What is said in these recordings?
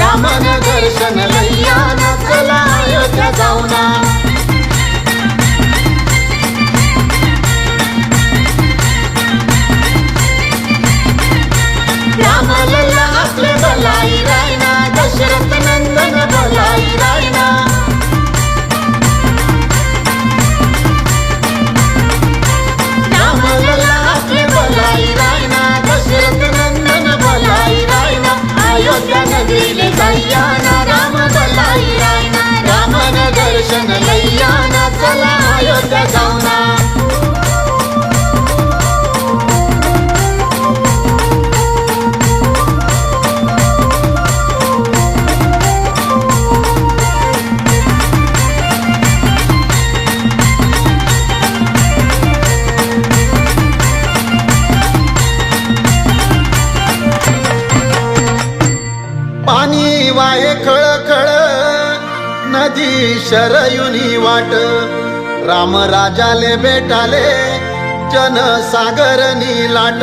ರಾಮ ಚಂದ್ರನಗರಿಲಿ ಕಲ್ಯಾಣ ರಾಮ ಬಲ್ಲಾಯ ರಾಮನ ದರ್ಶನ ಲಯ್ಯಾನ ಕಲಾಯೋದ ಗೌನ वाहे खळ खळ नदी शरयुनी वाट. राम राजाले भेटाले जन लाट.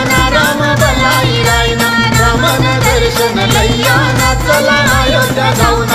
Don't go,